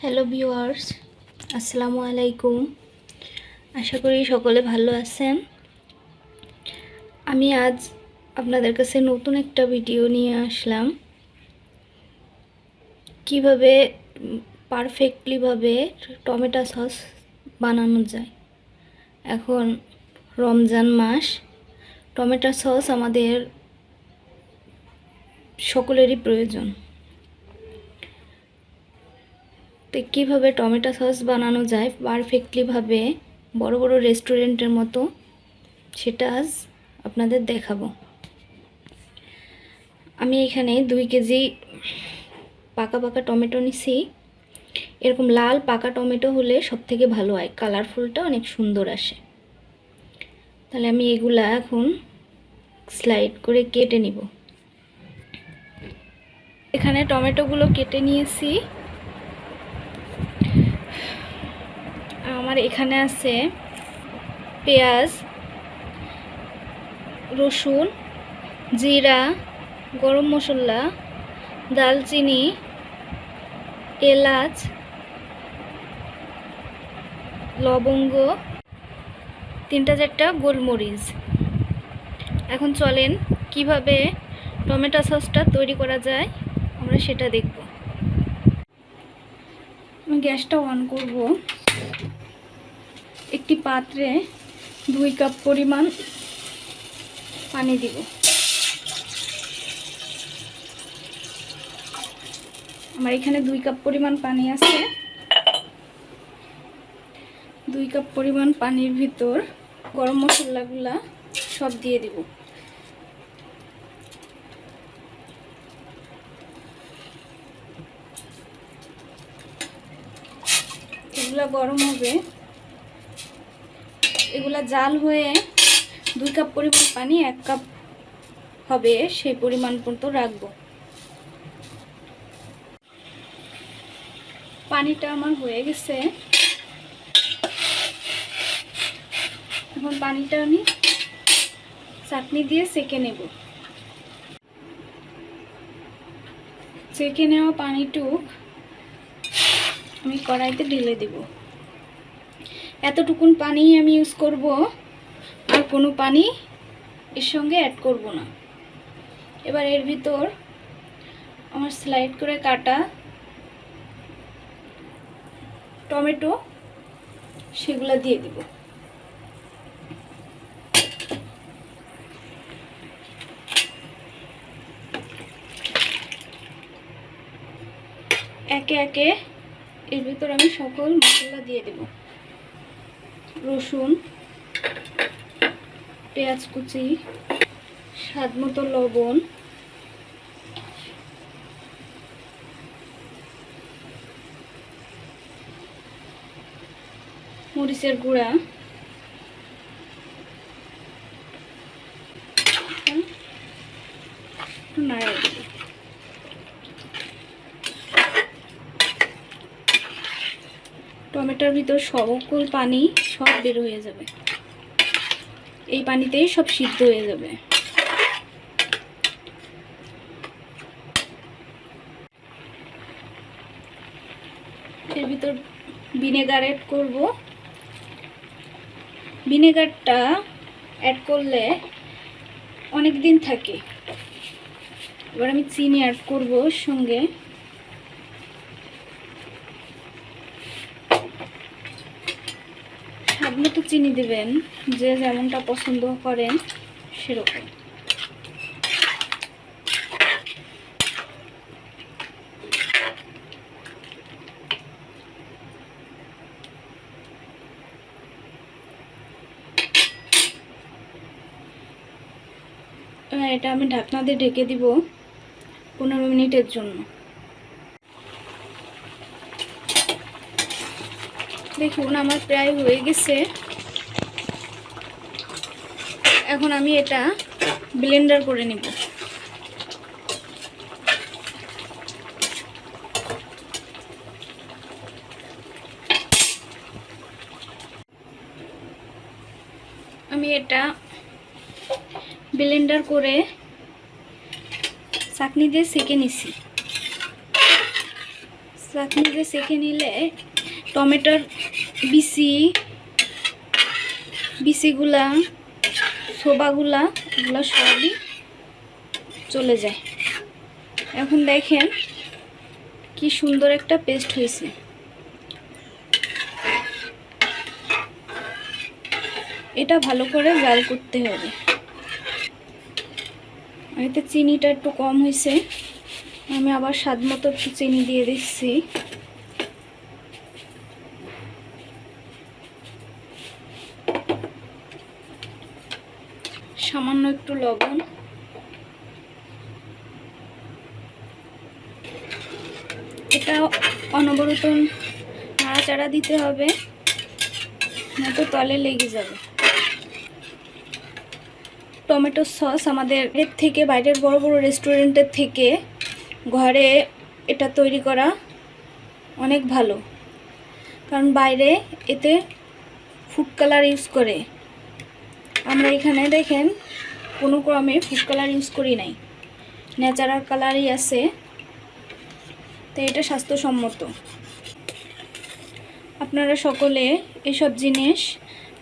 Hello viewers আসসালামু আলাইকুম আশা করি সকলে ভালো আছেন। আমি আজ আপনাদের কাছে নতুন একটা ভিডিও নিয়ে আসলাম। কীভাবে পারফেক্টলিভাবে টমেটো সস বানানো যায়। এখন রমজান মাস। টমেটো সস আমাদের সকলেরই প্রয়োজন। তো কীভাবে টমেটো সস বানানো যায় পারফেক্টলিভাবে বড় বড় রেস্টুরেন্টের মতো, সেটা আজ আপনাদের দেখাবো। আমি এখানে দুই কেজি পাকা পাকা টমেটো নিছি। এরকম লাল পাকা টমেটো হলে সব থেকে ভালো হয় কালারফুলটা অনেক সুন্দর আসে। তাহলে আমি এগুলা এখন স্লাইড করে কেটে নিব। এখানে টমেটোগুলো কেটে নিয়েছি। আমার এখানে আছে পেঁয়াজ, রসুন, জিরা, গরম মশলা, দালচিনি, এলাচ, লবঙ্গ, তিনটা চারটা গোলমরিচ। এখন চলেন কীভাবে টমেটো সসটা তৈরি করা যায়, আমরা সেটা দেখব। আমি গ্যাসটা অন করব। একটি পাত্রে দুই কাপ পরিমাণ পানি দিব। আমার এখানে দুই কাপ পরিমাণ পানি আছে। দুই কাপ পরিমাণ পানির ভিতর গরম মশলাগুলা সব দিয়ে দিব। এগুলা গরম হবে। এগুলা জাল হয়ে দুই কাপ পরিমাণ পানি, এক কাপ হবে সেই পরিমাণ পর্যন্ত রাখব। পানিটা আমার হয়ে গেছে। এখন পানিটা আমি চাটনি দিয়ে সেকে নেব। সেকে নেওয়া পানিটুক আমি কড়াইতে ঢেলে দেব। এতটুকুন পানি আমি ইউজ করব, আর কোনো পানি এর সঙ্গে অ্যাড করব না। এবার এর ভিতর আমার স্লাইড করে কাটা টমেটো, সেগুলো দিয়ে দিব। একে একে এর ভিতর আমি সকল মশলা দিয়ে দেব। রসুন পেঁয়াজ কুচি স্বাদ মতো লবণ মরিচের গুঁড়া একটু নাড়িয়ে দেব টমেটোর ভিতর সকল পানি সব বের হয়ে যাবে। এই পানিতেই সব সিদ্ধ হয়ে যাবে। এর ভিতর ভিনেগার অ্যাড করব। ভিনেগারটা অ্যাড করলে অনেক দিন থাকে। এবার আমি চিনি অ্যাড করব সঙ্গে। স্বাদ মতো চিনি দেবেন, যে যেমনটা পছন্দ করেন সেরকম। এটা আমি ঢাকনা দিয়ে ঢেকে দিব পনেরো মিনিটের জন্য। দেখুন, আমার প্রায় হয়ে গেছে। এখন আমি এটা ব্লেন্ডার করে নেব। আমি এটা ব্লেন্ডার করে চাটনি দিয়ে সেকে নিছি। চাটনিতে সেঁকে নিলে টমেটোর বিসি বিসিগুলা শোবাগুলা, এগুলো সবই চলে যায়। এখন দেখেন কি সুন্দর একটা পেস্ট হয়েছে। এটা ভালো করে জাল করতে হবে। এতে চিনিটা একটু কম হয়েছে। আমি আবার স্বাদ মতো একটু চিনি দিয়ে দিচ্ছি। সামান্য একটু লবণ। এটা অনবরত নাড়াচাড়া দিতে হবে, নয়তো তলে লেগে যাবে। টমেটো সস আমাদের এর থেকে, বাইরের বড় বড় রেস্টুরেন্টের থেকে ঘরে এটা তৈরি করা অনেক ভালো। কারণ বাইরে এতে ফুড কালার ইউজ করে। আমরা এখানে দেখেন, কোনো ক্রমে ফুড কালার ইউজ করি নাই। ন্যাচারাল কালারই আছে। তো এটা স্বাস্থ্যসম্মত। আপনারা সকলে এসব জিনিস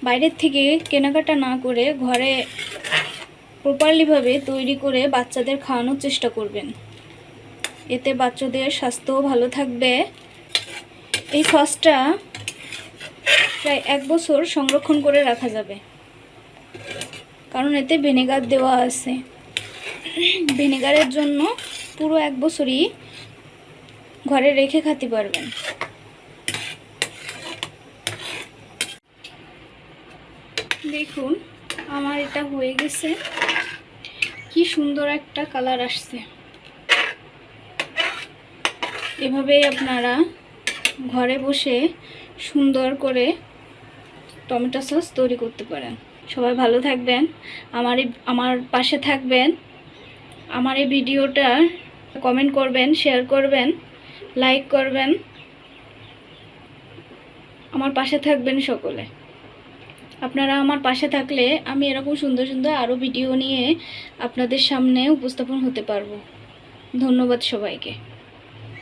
বাইরের থেকে কেনাকাটা না করে ঘরে প্রপারলিভাবে তৈরি করে বাচ্চাদের খাওয়ানোর চেষ্টা করবেন। এতে বাচ্চাদের স্বাস্থ্যও ভালো থাকবে। এই সসটা প্রায় এক বছর সংরক্ষণ করে রাখা যাবে। কারণ এতে ভিনেগার দেওয়া আছে। ভিনেগারের জন্য পুরো এক বছরই ঘরে রেখে খাতে পারবেন। দেখুন, আমার এটা হয়ে গেছে। কি সুন্দর একটা কালার আসছে। এভাবেই আপনারা ঘরে বসে সুন্দর করে টমেটো সস তৈরি করতে পারেন। সবাই ভালো থাকবেন। আমার আমার পাশে থাকবেন। আমার এই ভিডিওটা কমেন্ট করবেন শেয়ার করবেন লাইক করবেন। আমার পাশে থাকবেন সকলে। আপনারা আমার পাশে থাকলে আমি এরকম সুন্দর সুন্দর আরও ভিডিও নিয়ে আপনাদের সামনে উপস্থাপন হতে পারব। ধন্যবাদ সবাইকে।